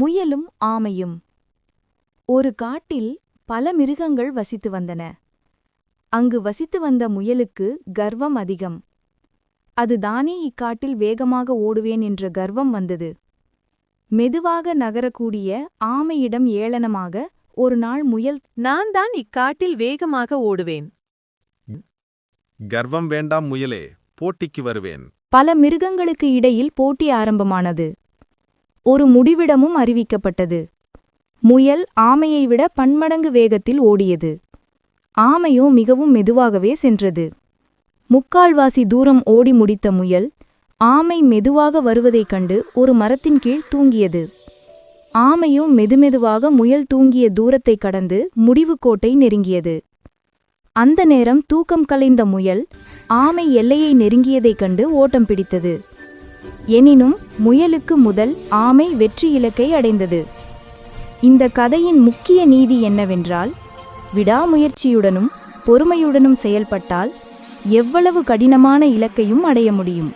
முயலும் ஆமையும். ஒரு காட்டில் பல மிருகங்கள் வசித்து வந்தன. அங்கு வசித்து வந்த முயலுக்கு கர்வம் அதிகம். அது தானே இக்காட்டில் வேகமாக ஓடுவேன் என்ற கர்வம் வந்தது. மெதுவாக நகரக்கூடிய ஆமையிடம் ஏளனமாக ஒரு நாள் முயல் நான் தான் இக்காட்டில் வேகமாக ஓடுவேன். கர்வம் வேண்டாம் முயலே போட்டிக்கு வருவேன். பல மிருகங்களுக்கு இடையில் போட்டி ஆரம்பமானது. ஒரு முடிவிடமும் அறிவிக்கப்பட்டது. முயல் ஆமையை விட பன்மடங்கு வேகத்தில் ஓடியது. ஆமையோ மிகவும் மெதுவாகவே சென்றது. முக்கால்வாசி தூரம் ஓடி முடித்த முயல் ஆமை மெதுவாக வருவதைக் கண்டு ஒரு மரத்தின் கீழ் தூங்கியது. ஆமையும் மெதுமெதுவாக முயல் தூங்கிய தூரத்தைக் கடந்து முடிவுக்கோட்டை நெருங்கியது. அந்த நேரம் தூக்கம் கலைந்த முயல் ஆமை எல்லையை நெருங்கியதைக் கண்டு ஓட்டம் பிடித்தது. எனினும் முயலுக்கு முதல் ஆமை வெற்றி இலக்கை அடைந்தது. இந்த கதையின் முக்கிய நீதி என்னவென்றால் விடாமுயற்சியுடனும் பொறுமையுடனும் செயல்பட்டால் எவ்வளவு கடினமான இலக்கையும் அடைய முடியும்.